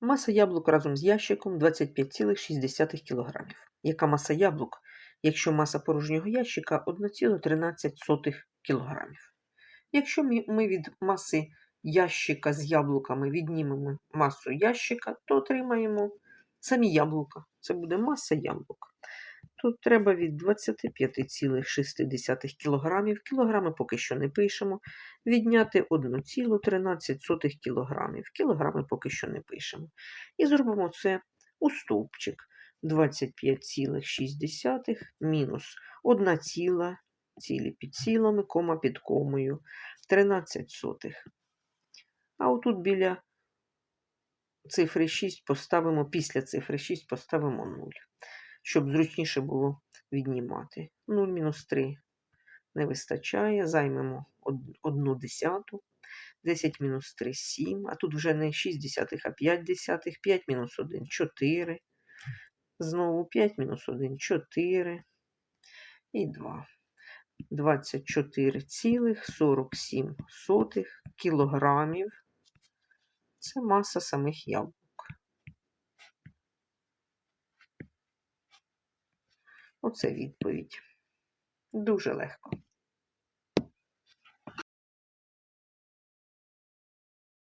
Маса яблук разом з ящиком 25,6 кг. Яка маса яблук, якщо маса порожнього ящика 1,13 кг? Якщо ми від маси ящика з яблуками віднімемо масу ящика, то отримаємо самі яблука. Це буде маса яблук. Тут треба від 25,6 кг, кілограми поки що не пишемо, відняти 1,13 кг. Кілограми поки що не пишемо. І зробимо це у стовпчик. 25,6 мінус 1 ціла, цілі під цілами, кома під комою, 13 сотих. А отут біля цифри 6 поставимо, після цифри 6 поставимо 0, щоб зручніше було віднімати. 0 мінус 3 не вистачає, займемо 1 десяту. 10 мінус 3 7, а тут вже не 6 десятих, а 5 десятих, 5 мінус 1 4. Знову 5 мінус 1 4 і 2. 24,47 кілограмів. Це маса самих яблук. Оце відповідь. Дуже легко.